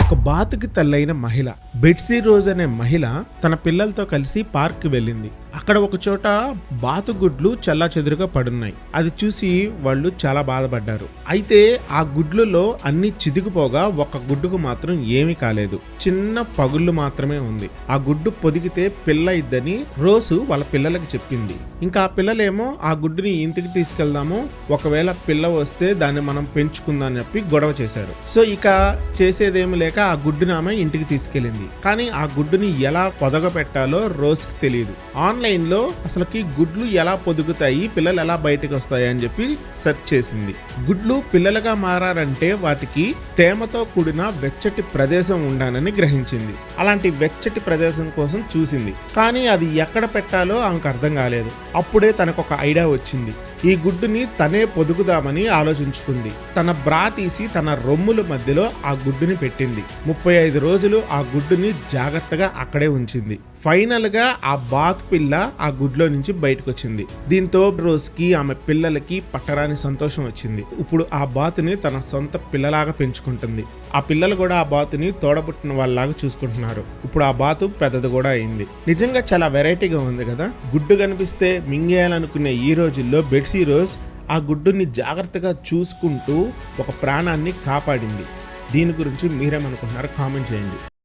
ఒక బాతుకి తల్లైన మహిళ. Betsy rose అనే మహిళ తన పిల్లలతో కలిసి పార్క్ వెళ్ళింది. అక్కడ ఒక చోట బాతు గుడ్లు చల్లా చెదురుగా పడున్నాయి. అది చూసి వాళ్ళు చాలా బాధపడ్డారు. అయితే ఆ గుడ్లలో అన్ని చిదిగిపోగా ఒక గుడ్డుకు మాత్రం ఏమీ కాలేదు. చిన్న పగుళ్ళు మాత్రమే ఉంది. ఆ గుడ్డు పొదిగితే పిల్ల ఇద్దని రోజు వాళ్ళ పిల్లలకి చెప్పింది. ఇంకా ఆ పిల్లలేమో ఆ గుడ్డుని ఇంటికి తీసుకెళ్దాము ఒకవేళ పిల్ల వస్తే దాన్ని మనం పెంచుకుందాం అని చెప్పి గొడవ చేశారు. సో ఇక చేసేదేమి లేక ఆ గుడ్డుని ఆమె ఇంటికి తీసుకెళ్ళింది. కానీ ఆ గుడ్డుని ఎలా పొదగ పెట్టాలో రోజుకి తెలియదు ఆన్లైన్ ఆన్లైన్లో అసలుకి గుడ్లు ఎలా పొదుగుతాయి పిల్లలు ఎలా బయటకు వస్తాయి అని చెప్పి సెర్చ్ చేసింది. గుడ్లు పిల్లలుగా మారారంటే వాటికి తేమతో కూడిన వెచ్చటి ప్రదేశం ఉండాలని గ్రహించింది. అలాంటి వెచ్చటి ప్రదేశం కోసం చూసింది. కానీ అది ఎక్కడ పెట్టాలో ఆమెకు అర్థం కాలేదు. అప్పుడే తనకు ఒక ఐడియా వచ్చింది. ఈ గుడ్డుని తనే పొదుగుదామని ఆలోచించుకుంది. తన బ్రా తీసి తన రొమ్ముల మధ్యలో ఆ గుడ్డుని పెట్టింది. ముప్పై ఐదు రోజులు ఆ గుడ్డుని జాగ్రత్తగా అక్కడే ఉంచింది. ఫైనల్గా ఆ బాత్ పిల్ల ఆ గుడ్లో నుంచి బయటకు వచ్చింది దీంతో రోజ్కి ఆమె పిల్లలకి పట్టరాని సంతోషం వచ్చింది. ఇప్పుడు ఆ బాతుని తన సొంత పిల్లలాగా పెంచుకుంటుంది. ఆ పిల్లలు కూడా ఆ బాతుని తోడబుట్టిన వాళ్ళలాగా చూసుకుంటున్నారు. ఇప్పుడు ఆ బాతు పెద్దది కూడా అయింది. నిజంగా చాలా వెరైటీగా ఉంది కదా? గుడ్డు కనిపిస్తే మింగేయాలనుకునే ఈ రోజుల్లో బెడ్సీ రోజ్ ఆ గుడ్డుని జాగ్రత్తగా చూసుకుంటూ ఒక ప్రాణాన్ని కాపాడింది. దీని గురించి మీరేమనుకుంటున్నారో కామెంట్ చేయండి.